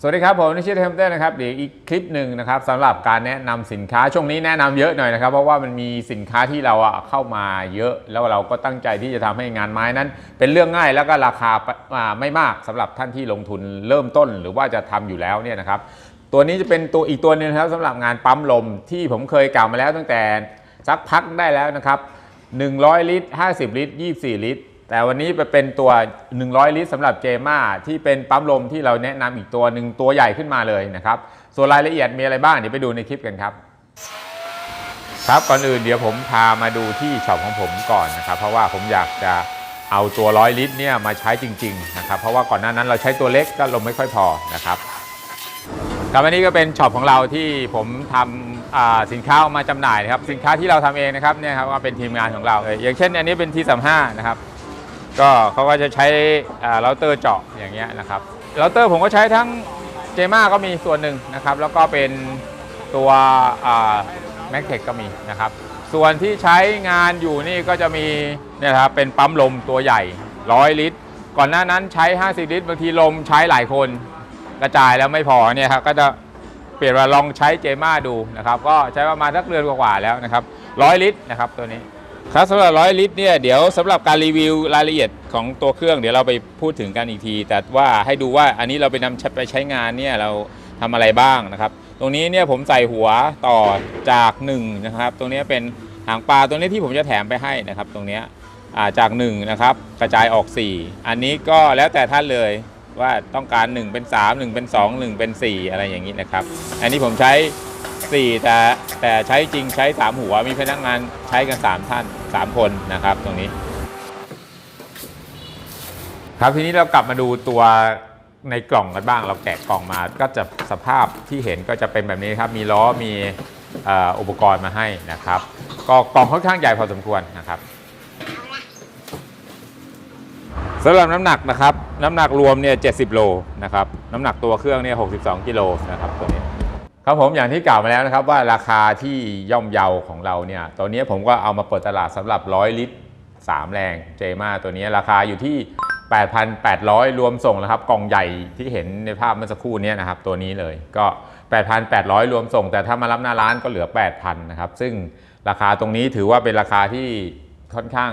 สวัสดีครับ ผมนิชิตเทมเต้นะครับเดี๋ยวอีกคลิปหนึ่งนะครับสำหรับการแนะนำสินค้าช่วงนี้แนะนำเยอะหน่อยนะครับ เพราะว่ามันมีสินค้าที่เราเข้ามาเยอะ แล้วเราก็ตั้งใจที่จะทำให้งานไม้นั้น เป็นเรื่องง่ายแล้วก็ราคาาไม่มากสำหรับท่านที่ลงทุนเริ่มต้นหรือว่าจะทำอยู่แล้วเนี่ยนะครับตัวนี้จะเป็นตัวอีกตัวหนึงนะครับสำหรับงานปั๊มลมที่ผมเคยกล่าวมาแล้วตั้งแต่สักพักได้แล้วนะครับ100 ลิตร 50 ลิตร 24 ลิตร แต่วันนี้ไปเป็นตัว 100 ลิตรสำหรับเจมาที่เป็นปั๊มลมที่เราแนะนำอีกตัวหนึ่งตัวใหญ่ขึ้นมาเลยนะครับส่วนรายละเอียดมีอะไรบ้างเดี๋ยวไปดูในคลิปกันครับ ครับก่อนอื่นเดี๋ยวผมพามาดูที่ช็อปของผมก่อนนะครับ เพราะว่าผมอยากจะเอาตัวร้อยลิตรเนี่ยมาใช้จริงๆนะครับเพราะว่าก่อนหน้านั้นเราใช้ตัวเล็กก็ลมไม่ค่อยพอนะครับครับอันนี้ก็เป็นช็อปของเราที่ผมทำสินค้าออกมาจำหน่ายนะครับสินค้าที่เราทำเองนะครับเนี่ยครับก็เป็นทีมงานของเราเลยอย่างเช่น อันนี้เป็น T35 นะครับ ก็เขาก็จะใช้เราเตอร์เจาะอย่างเงี้ยนะครับเราเตอร์ผมก็ใช้ทั้งเจม่าก็มีส่วนหนึ่งนะครับ แล้วก็เป็นตัวแม็กเทคก็มีนะครับ ส่วนที่ใช้งานอยู่นี่ก็จะมีเนี่ยครับเป็นปั๊มลมตัวใหญ่ 100 ลิตร ก่อนหน้านั้นใช้ 50 ลิตรบางทีลมใช้หลายคนกระจายแล้วไม่พอเนี่ยครับก็จะเปลี่ยนมาลองใช้เจม่าดูนะครับ ก็ใช้ประมาณสักเดือนกว่าๆแล้วนะครับร้อยลิตรนะครับตัวนี้ ครับสำหรับร้อยลิตรเนี่ยเดี๋ยวสำหรับการรีวิวรายละเอียดของตัวเครื่องเดี๋ยวเราไปพูดถึงกันอีกที แต่ว่าให้ดูว่าอันนี้เราไปนำไปใช้งานเนี่ยเราทำอะไรบ้างนะครับ ตรงนี้เนี่ยผมใส่หัวต่อจาก1นะครับตรงนี้เป็นหางปลาตัวนี้ที่ผมจะแถมไปให้นะครับ ตรงนี้าจาก1นะครับกระจายออก 4 อันนี้ก็แล้วแต่ท่านเลยว่าต้องการ 1 เป็น 3 1 เป็น 2 1 เป็น 4 อะไรอย่างนี้นะครับ อันนี้ผมใช้ 4 แต่แต่ใช้จริงใช้ 3 หัวมีพนักงานใช้กัน 3 ท่าน 3 คนนะครับตรงนี้ ครับทีนี้เรากลับมาดูตัวในกล่องกันบ้าง เราแกะกล่องมาก็จะสภาพที่เห็นก็จะเป็นแบบนี้ครับ มีล้อมีอุปกรณ์มาให้นะครับ ก็กล่องค่อนข้างใหญ่พอสมควรนะครับสำหรับน้ำหนักนะครับ น้ำหนักรวมเนี่ย70 โลนะครับ น้ำหนักตัวเครื่องเนี่ย62 กิโลนะครับตัวนี้ ครับผมอย่างที่กล่าวมาแล้วนะครับว่าราคาที่ย่อมเยาของเราเนี่ยตัวนี้ผมก็เอามาเปิดตลาดสำหรับ 100 ลิตร 3 แรงเจมาตัวนี้ราคาอยู่ที่ 8,800 รวมส่งนะครับกล่องใหญ่ที่เห็นในภาพเมื่อสักครู่นี้นะครับตัวนี้เลยก็ 8,800 รวมส่ง แต่ถ้ามารับหน้าร้านก็เหลือ 8,000นะครับซึ่งราคาตรงนี้ถือว่าเป็นราคาที่ค่อนข้าง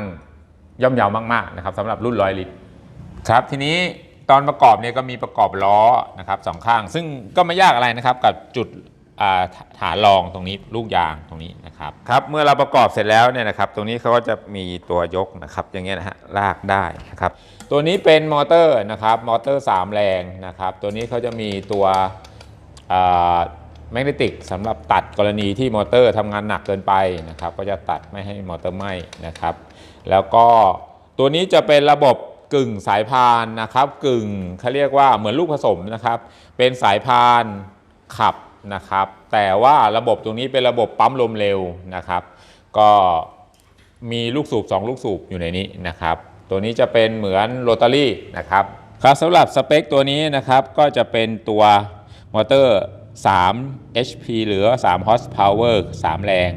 ย่อมเยาวมากๆนะครับสำหรับรุ่น 100 ลิตรครับทีนี้ ตอนประกอบเนี่ยก็มีประกอบล้อนะครับสองข้าง ซึ่งก็ไม่ยากอะไรนะครับกับจุดฐานรองตรงนี้ลูกยางตรงนี้นะครับครับเมื่อเราประกอบเสร็จแล้วเนี่ยนะครับ ตรงนี้เขาก็จะมีตัวยกนะครับอย่างเงี้ยนะฮะลากได้นะครับ ตัวนี้เป็นมอเตอร์นะครับมอเตอร์ 3 แรงนะครับ ตัวนี้เขาจะมีตัวแมกเนติกสำหรับตัดกรณีที่มอเตอร์ทำงานหนักเกินไปนะครับ ก็จะตัดไม่ให้มอเตอร์ไหม้นะครับ แล้วก็ตัวนี้จะเป็นระบบ กึ่งสายพานนะครับกึ่งเขาเรียกว่าเหมือนลูกผสมนะครับ เป็นสายพานขับนะครับ แต่ว่าระบบตรงนี้เป็นระบบปั๊มลมเร็วนะครับ ก็มีลูกสูบ 2 ลูกสูบอยู่ในนี้นะครับ ตัวนี้จะเป็นเหมือนโรตารี่นะครับครับสำหรับสเปคตัวนี้นะครับก็จะเป็นตัวมอเตอร์ 3 HP หรือ 3 horsepower 3 แรง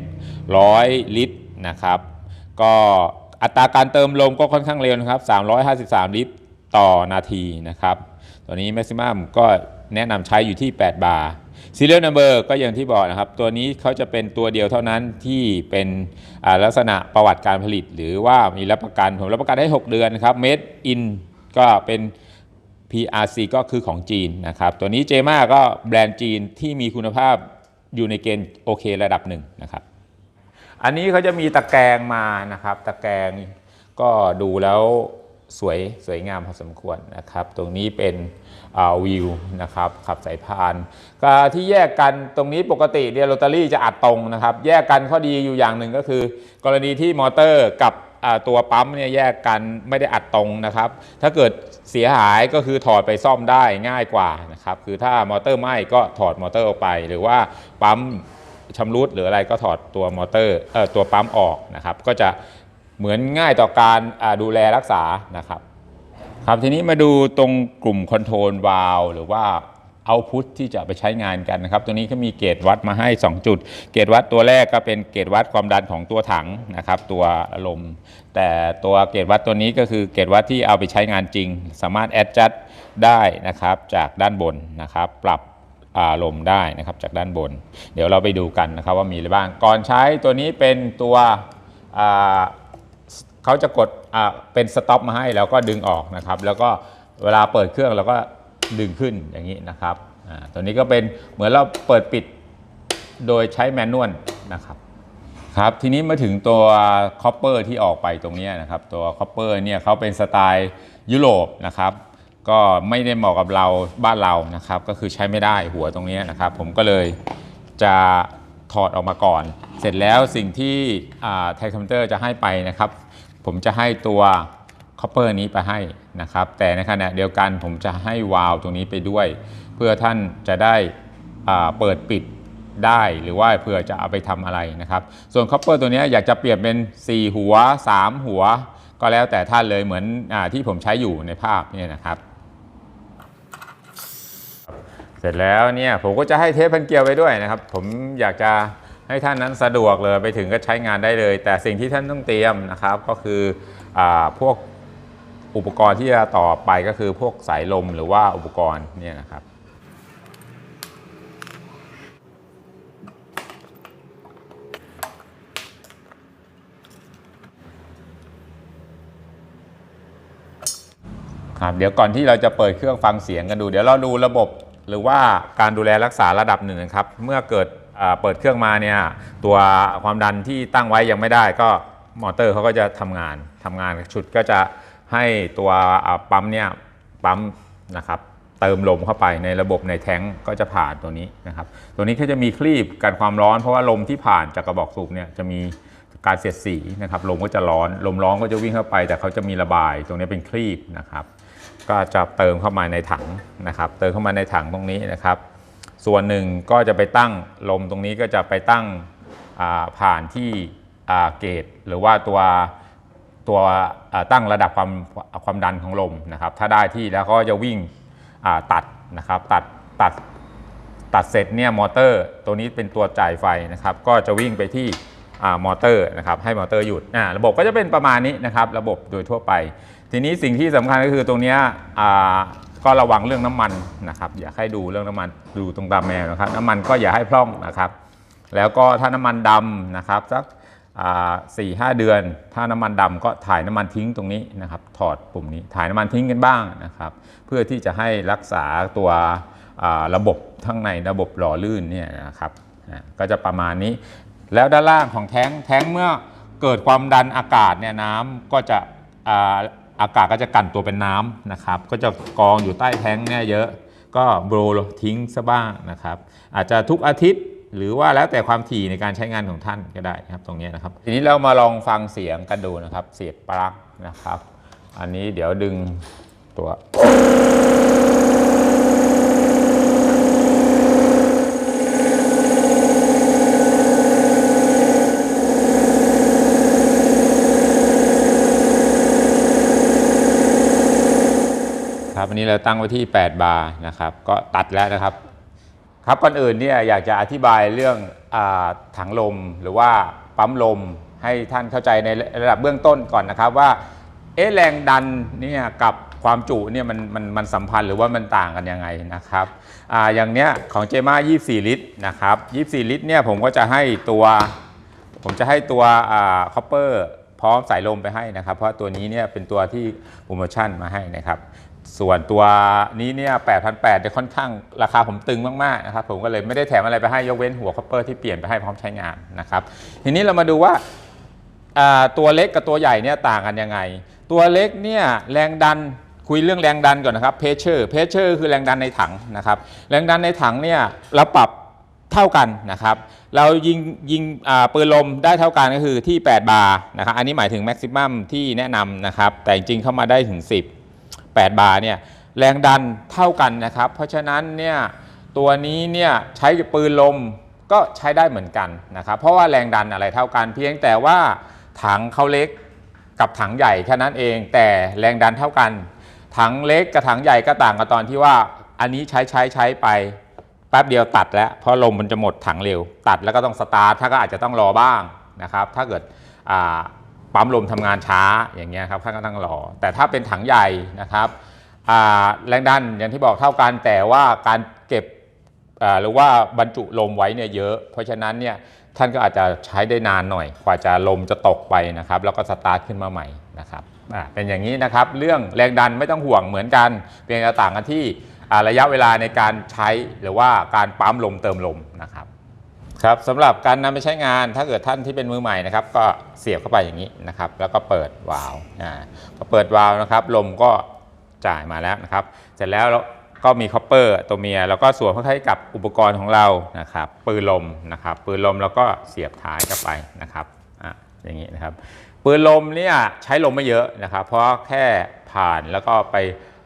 100 ลิตรนะครับ ก็ อัตราการเติมลมก็ค่อนข้างเร็วนะครับ 353 ลิตรต่อนาทีนะครับ ตัวนี้ maximum ก็แนะนำใช้อยู่ที่ 8 บาร์ serial number ก็อย่างที่บอกนะครับ ตัวนี้เขาจะเป็นตัวเดียวเท่านั้นที่เป็นลักษณะประวัติการผลิต หรือว่ามีรับประกันผมรับประกันให้6 เดือนนะครับ made in ก็เป็น PRC ก็คือของจีนนะครับ ตัวนี้เจมาก็แบรนด์จีนที่มีคุณภาพอยู่ในเกณฑ์โอเคระดับหนึ่งนะครับ อันนี้เขาจะมีตะแกรงมานะครับ ตะแกรงก็ดูแล้วสวยสวยงามพอสมควรนะครับ ตรงนี้เป็นวิวนะครับขับสายพานก็ที่แยกกันตรงนี้ปกติเนี่ยโรตารี่จะอัดตรงนะครับ แยกกันข้อดีอยู่อย่างหนึ่งก็คือ กรณีที่มอเตอร์กับตัวปั๊มเนี่ยแยกกันไม่ได้อัดตรงนะครับ ถ้าเกิดเสียหายก็คือถอดไปซ่อมได้ง่ายกว่านะครับ คือถ้ามอเตอร์ไหม้ก็ถอดมอเตอร์ออกไป หรือว่าปั๊ม ชำรุดหรืออะไรก็ถอดตัวมอเตอร์เอ่อตัวปั๊มออกนะครับ ก็จะเหมือนง่ายต่อการดูแลรักษานะครับครับทีนี้มาดูตรงกลุ่มคอนโทรลวาลหรือว่าเอาพุทที่จะไปใช้งานกันนะครับ ตัวนี้ก็มีเกจวัดมาให้ 2 จุด เกจวัดตัวแรกก็เป็นเกจวัดความดันของตัวถังนะครับ ตัวลม แต่ตัวเกจวัดตัวนี้ก็คือเกจวัดที่เอาไปใช้งานจริง สามารถแอดจัดได้นะครับ จากด้านบนนะครับ ปรับ ลมได้นะครับจากด้านบน เดี๋ยวเราไปดูกันนะครับว่ามีอะไรบ้าง ก่อนใช้ตัวนี้เป็นตัวเขาจะกดเป็นสต็อปมาให้แล้วก็ดึงออกนะครับ แล้วก็เวลาเปิดเครื่องเราก็ดึงขึ้นอย่างนี้นะครับตัวนี้ก็เป็นเหมือนเราเปิดปิดโดยใช้แมนนวลนะครับครับทีนี้มาถึงตัวคอปเปอร์ที่ออกไปตรงนี้นะครับตัวคอปเปอร์เนี่ยเขาเป็นสไตล์ยุโรปนะครับ ก็ไม่ได้เหมาะกับเราบ้านเรานะครับก็คือใช้ไม่ได้หัวตรงนี้นะครับ ผมก็เลยจะถอดออกมาก่อน เสร็จแล้วสิ่งที่ไทคอมเตอร์จะให้ไปนะครับ ผมจะให้ตัวคอปเปอร์นี้ไปให้นะครับ แต่ในขณะเดียวกันผมจะให้วาล์วตรงนี้ไปด้วย เพื่อท่านจะได้เปิดปิดได้หรือว่าเผื่อจะเอาไปทำอะไรนะครับ ส่วนคอปเปอร์ตัวนี้อยากจะเปลี่ยนเป็น 4 หัว 3 หัว ก็แล้วแต่ท่านเลยเหมือนอที่ผมใช้อยู่ในภาพนี่นะครับ เสร็จแล้วเนี่ยผมก็จะให้เทปพันเกลียวไปด้วยนะครับ ผมอยากจะให้ท่านนั้นสะดวกเลยไปถึงก็ใช้งานได้เลย แต่สิ่งที่ท่านต้องเตรียมนะครับก็คืออพวกอุปกรณ์ที่จะต่อไปก็คือพวกสายลมหรือว่าอุปกรณ์เนี่ยนะครับครับเดี๋ยวก่อนที่เราจะเปิดเครื่องฟังเสียงกันดู เดี๋ยวเราดูระบบ หรือว่าการดูแลรักษาระดับหนึ่งนะครับ เมื่อเกิดเปิดเครื่องมาเนี่ยตัวความดันที่ตั้งไว้ยังไม่ได้ก็มอเตอร์เขาก็จะทำงานทำงานชุดก็จะให้ตัวปั๊มเนี่ยปั๊มนะครับเติมลมเข้าไปในระบบในแท้งก็จะผ่านตัวนี้นะครับ ตัวนี้ก็จะมีคลีบกันความร้อนเพราะว่าลมที่ผ่านจากกระบอกสูบเนี่ยจะมีการเสียดสีนะครับลมก็จะร้อนลมร้อนก็จะวิ่งเข้าไป แต่เขาจะมีระบายตรงนี้เป็นคลีบนะครับ ก็จะเติมเข้ามาในถังนะครับ เติมเข้ามาในถังตรงนี้นะครับ ส่วนหนึ่งก็จะไปตั้งลมตรงนี้ก็จะไปตั้งผ่านที่เกตหรือว่าตัวตัวตั้งระดับความความดันของลมนะครับ ถ้าได้ที่แล้วก็จะวิ่งตัดนะครับตัดตัดตัดเสร็จเนี่ยมอเตอร์ ตัวนี้เป็นตัวจ่ายไฟนะครับ ก็จะวิ่งไปที่มอเตอร์นะครับให้มอเตอร์หยุดระบบก็จะเป็นประมาณนี้นะครับ ระบบโดยทั่วไป ทีนี้สิ่งที่สำคัญก็คือตรงนี้ก็ระวังเรื่องน้ำมันนะครับอย่าให้ดูเรื่องน้ำมันดูตรงตามแมวนะครับน้ำมันก็อย่าให้พร่องนะครับ แล้วก็ถ้าน้ำมันดำนะครับสักสี่ห้าเดือน ถ้าน้ำมันดำก็ถ่ายน้ำมันทิ้งตรงนี้นะครับ ถอดปุ่มนี้ถ่ายน้ำมันทิ้งกันบ้างนะครับ เพื่อที่จะให้รักษาตัวระบบทั้งในระบบหล่อลื่นเนี่ยนะครับก็จะประมาณนี้ แล้วด้านล่างของแท้งแท้งเมื่อเกิดความดันอากาศเนี่ยน้ำก็จะ อากาศก็จะกันตัวเป็นน้ำนะครับ ก็จะกองอยู่ใต้แท้งเนี่ยเยอะ ก็โบรทิ้งซะบ้างนะครับ อาจจะทุกอาทิตย์หรือว่าแล้วแต่ความถี่ในการใช้งานของท่านก็ได้นะครับตรงนี้นะครับ ทีนี้เรามาลองฟังเสียงกันดูนะครับ เสียบปลั๊กนะครับ อันนี้เดี๋ยวดึงตัว ครันนี้เราตั้งไว้ที่ 8 บาร์นะครับ ก็ตัดแล้วนะครับ ครับก่อนอื่นเนี่ยอยากจะอธิบายเรื่องอถังลมหรือว่าปั๊มลมให้ท่านเข้าใจในระดับเบื้องต้นก่อนนะครับว่าเอ๊ะแรงดันเนี่ยกับความจุเนี่ยมันมันมันสัมพันธ์หรือว่ามันต่างกันยังไงนะครับอาอย่างเนี้ยของเจม่า24 ลิตรนะครับ24 ลิตรเนี่ยผมก็จะให้ตัว ผมจะให้ตัวคอปเปอร์พร้อมสายลมไปให้นะครับ เพราะตัวนี้เนี่ยเป็นตัวที่โปรโมชั่นมาให้นะครับ ส่วนตัวนี้เนี่ย8,800จะค่อนข้างราคาผมตึงมากๆนะครับ ผมก็เลยไม่ได้แถมอะไรไปให้ยกเว้นหัวคอปเปอร์ที่เปลี่ยนไปให้พร้อมใช้งานนะครับ ทีนี้เรามาดูว่าตัวเล็กกับตัวใหญ่เนี่ยต่างกันยังไง ตัวเล็กเนี่ยแรงดันคุยเรื่องแรงดันก่อนนะครับเพเชอร์เพเชอร์คือแรงดันในถังนะครับ แรงดันในถังเนี่ยเราปรับเท่ากันนะครับ เรายิงยิงปืนลมได้เท่ากันก็คือที่ 8 บาร์นะครับ อันนี้หมายถึงแม็กซิมัมที่แนะนำนะครับ แต่จริงๆเข้ามาได้ถึง 10 8 บาร์เนี่ยแรงดันเท่ากันนะครับ เพราะฉะนั้นเนี่ยตัวนี้เนี่ยใช้ปืนลมก็ใช้ได้เหมือนกันนะครับ เพราะว่าแรงดันอะไรเท่ากัน เพียงแต่ว่าถังเขาเล็กกับถังใหญ่แค่นั้นเอง แต่แรงดันเท่ากัน ถังเล็กกับถังใหญ่ก็ต่างกันตอนที่ว่าอันนี้ใช้ใช้ใช้ไปแป๊บเดียวตัดแล้วเพราะลมมันจะหมดถังเร็ว ตัดแล้วก็ต้องสตาร์ทถ้าก็อาจจะต้องรอบ้างนะครับ ถ้าเกิด ปั๊มลมทำงานช้าอย่างเงี้ยครับท่านก็ต้องรอ แต่ถ้าเป็นถังใหญ่นะครับแรงดันอย่างที่บอกเท่ากันแต่ว่าการเก็บหรือว่าบรรจุลมไว้เนี่ยเยอะ เพราะฉะนั้นเนี่ยท่านก็อาจจะใช้ได้นานหน่อย กว่าจะลมจะตกไปนะครับ แล้วก็สตาร์ทขึ้นมาใหม่นะครับเป็นอย่างนี้นะครับ เรื่องแรงดันไม่ต้องห่วงเหมือนกันเพียงแต่ต่างกันที่ระยะเวลาในการใช้หรือว่าการปั๊มลมเติมลมนะครับ ครับสำหรับการนำไปใช้งานถ้าเกิดท่านที่เป็นมือใหม่นะครับ ก็เสียบเข้าไปอย่างนี้นะครับ แล้วก็เปิดวาล์วอ่าพอเปิดวาล์วนะครับ ลมก็จ่ายมาแล้วนะครับ เสร็จแล้วก็มีคอปเปอร์ตัวเมีย แล้วก็สวมเข้าให้กับอุปกรณ์ของเรานะครับ ปืนลมนะครับ ปืนลมแล้วก็เสียบท้ายเข้าไปนะครับอะอย่างนี้นะครับ ปืนลมเนี่ยใช้ลมไม่เยอะนะครับ เพราะแค่ผ่านแล้วก็ไป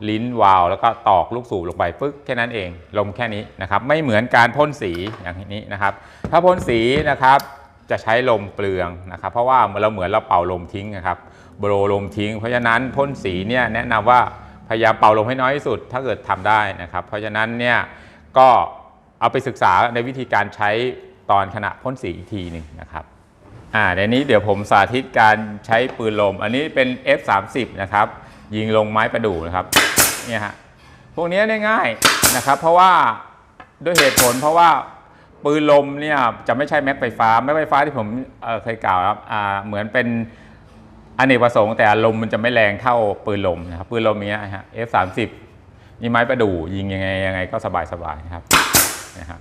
ลิ้นวาล์วแล้วก็ตอกลูกสูบลงไปปึ๊กแค่นั้นเองลมแค่นี้นะครับ ไม่เหมือนการพ่นสีอย่างนี้นะครับ ถ้าพ่นสีนะครับจะใช้ลมเปลืองนะครับ เพราะว่าเราเหมือนเราเป่าลมทิ้งนะครับโบรลมทิ้ง เพราะฉะนั้นพ่นสีเนี่ยแนะนำว่าพยายามเป่าลมให้น้อยที่สุด ถ้าเกิดทำได้นะครับ เพราะฉะนั้นเนี่ยก็เอาไปศึกษาในวิธีการใช้ตอนขณะพ่นสีอีกทีหนึ่งนะครับอ่าเดี๋ยวนี้เดี๋ยวผมสาธิตการใช้ปืนลม อันนี้เป็น F30 นะครับยิงลงไม้ประดู่นะครับ เนี่ยฮะพวกนี้เนี่ยง่ายนะครับ เพราะว่าด้วยเหตุผลเพราะว่าปืนลมเนี่ยจะไม่ใช่แม็กไฟฟ้าแม็กไฟฟ้าที่ผมเเคยกล่าวครับเหมือนเป็นอเนกประสงค์แต่ลมมันจะไม่แรงเท่าปืนลมนะครับปืนลมเนี้ยฮะ F30 นี่ไม้ประดู่ยิงยังไงยังไงก็สบายสบายนะครับนะครับ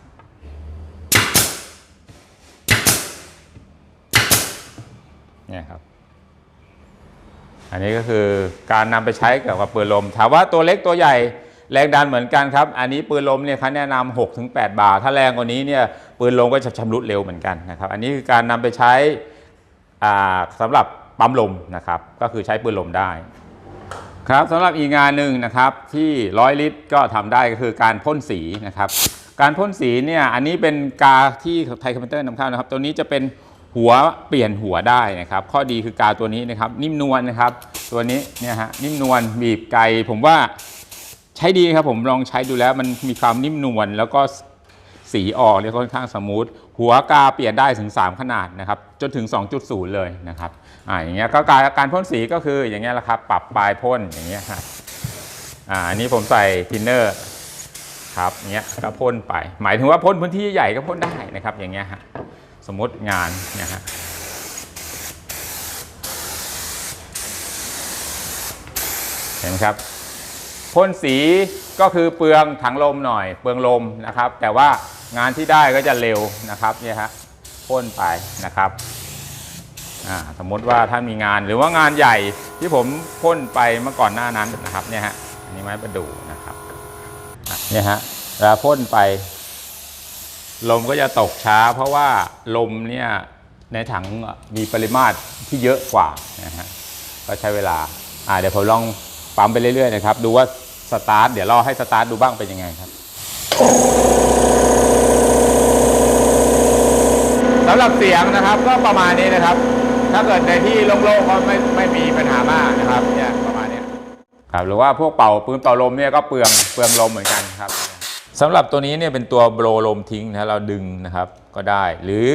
เนี่ยครับ อันนี้ก็คือการนำไปใช้เกี่ยวกับปืนลม ถามว่าตัวเล็กตัวใหญ่แรงดันเหมือนกันครับ อันนี้ปืนลมเนี่ยเขาแนะนำ6-8 บาร์ถ้าแรงกว่านี้เนี่ยปืนลมก็จะชำรุดเร็วเหมือนกันนะครับ อันนี้คือการนำไปใช้อ่าสำหรับปั๊มลมนะครับ ก็คือใช้ปืนลมได้ครับสำหรับอีกงานหนึ่งนะครับที่ร้อยลิตรก็ทำได้ก็คือการพ่นสีนะครับ การพ่นสีเนี่ยอันนี้เป็นกาที่ไทยคอมพิวเตอร์นำเข้านะครับ ตัวนี้จะเป็น หัวเปลี่ยนหัวได้นะครับ ข้อดีคือกาตัวนี้นะครับ นิ่มนวลนะครับ ตัวนี้เนี่ยฮะนิ่มนวลบีบไกลผมว่าใช้ดีครับผมลองใช้ดูแล้วมันมีความนิ่มนวลแล้วก็สีออกเนี่ยค่อนข้างสมูทหัวกาเปลี่ยนได้ถึง 3 ขนาดนะครับ จนถึง 2.0 เลยนะครับอ่าอย่างเงี้ยก็การการพ่นสีก็คืออย่างเงี้ยแหละครับ ปรับปลายพ่นอย่างเงี้ยฮะอ่าอันนี้ผมใส่ทินเนอร์ครับเงี้ยก็พ่นไป หมายถึงว่าพ่นพื้นที่ใหญ่ก็พ่นได้นะครับอย่างเงี้ยฮะ สมมติงานเนี่ยฮะเห็นไหมครับพ่นสีก็คือเปลืองถังลมหน่อย เปลืองลมนะครับ แต่ว่างานที่ได้ก็จะเร็วนะครับเนี่ยฮะพ่นไปนะครับสมมติว่าถ้ามีงานหรือว่างานใหญ่ที่ผมพ่นไปเมื่อก่อนหน้านั้นนะครับเนี่ยฮะอันนี้ไม้ประดู่นะครับเนี่ยฮะเวลาพ่นไป ลมก็จะตกช้า เพราะว่าลมเนี่ยในถังมีปริมาตรที่เยอะกว่านะฮะก็ใช้เวลาอ่าเดี๋ยวผมลองปั๊มไปเรื่อยๆนะครับ ดูว่าสตาร์ทเดี๋ยวรอให้สตาร์ทดูบ้างเป็นยังไงครับสำหรับเสียงนะครับก็ประมาณนี้นะครับ ถ้าเกิดในที่โล่งๆก็ไม่ไม่มีปัญหามากนะครับเนี่ยประมาณนี้ครับหรือว่าพวกเป่าปืนเป่าลมเนี่ยก็เปลืองเปลืองลมเหมือนกันครับ สำหรับตัวนี้เนี่ยเป็นตัวโบรลมทิ้งนะเราดึงนะครับก็ได้ หรือ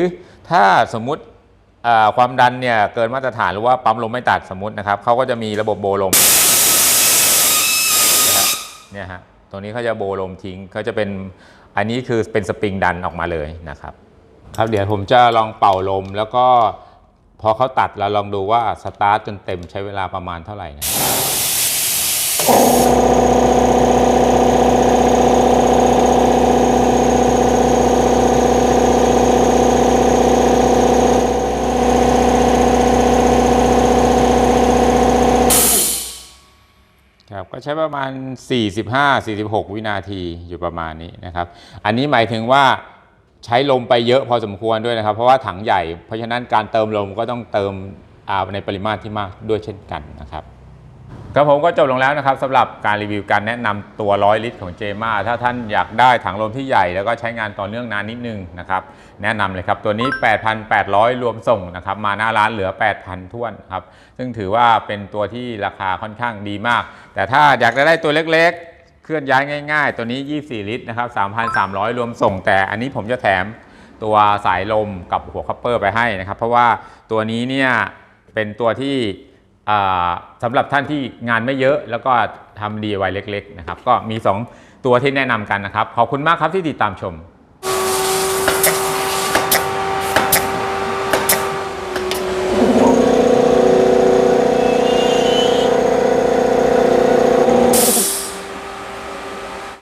ถ้าสมมุติความดันเนี่ยเกินมาตรฐานหรือว่าปั๊มลมไม่ตัดสมมตินะครับเขาก็จะมีระบบโบลมนะครับเนี่ยฮะตัวนี้เขาจะโบลมทิ้งเขาจะเป็นอันนี้คือเป็นสปริงดันออกมาเลยนะครับ ครับเดี๋ยวผมจะลองเป่าลมแล้วก็พอเขาตัดเราลองดูว่าสตาร์ทจนเต็มใช้เวลาประมาณเท่าไหร่นะครับ ครับก็ใช้ประมาณ 45-46 วินาทีอยู่ประมาณนี้นะครับ อันนี้หมายถึงว่าใช้ลมไปเยอะพอสมควรด้วยนะครับ เพราะว่าถังใหญ่ เพราะฉะนั้นการเติมลมก็ต้องเติมในปริมาตรที่มากด้วยเช่นกันนะครับ ครับผมก็จบลงแล้วนะครับสำหรับการรีวิวการแนะนำตัว100ลิตรของเจมาถ้าท่านอยากได้ถังลมที่ใหญ่แล้วก็ใช้งานต่อเนื่องนานนิดนึงนะครับแนะนำเลยครับตัวนี้ 8,800 รวมส่งนะครับมาหน้าร้านเหลือ 8,000ท้วนครับซึ่งถือว่าเป็นตัวที่ราคาค่อนข้างดีมาก แต่ถ้าอยากจะได้ตัวเล็กๆ เคลื่อนย้ายง่ายๆ ตัวนี้ 24 ลิตรนะครับ3,300 รวมส่ง แต่อันนี้ผมจะแถมตัวสายลมกับหัวคัพเปอร์ไปให้นะครับเพราะว่าตัวนี้เนี่ยเป็นตัวที่ สำหรับท่านที่งานไม่เยอะแล้วก็ทำ DIY เล็กๆนะครับก็มี 2 ตัวที่แนะนำกันนะครับ ขอบคุณมากครับที่ติดตามชม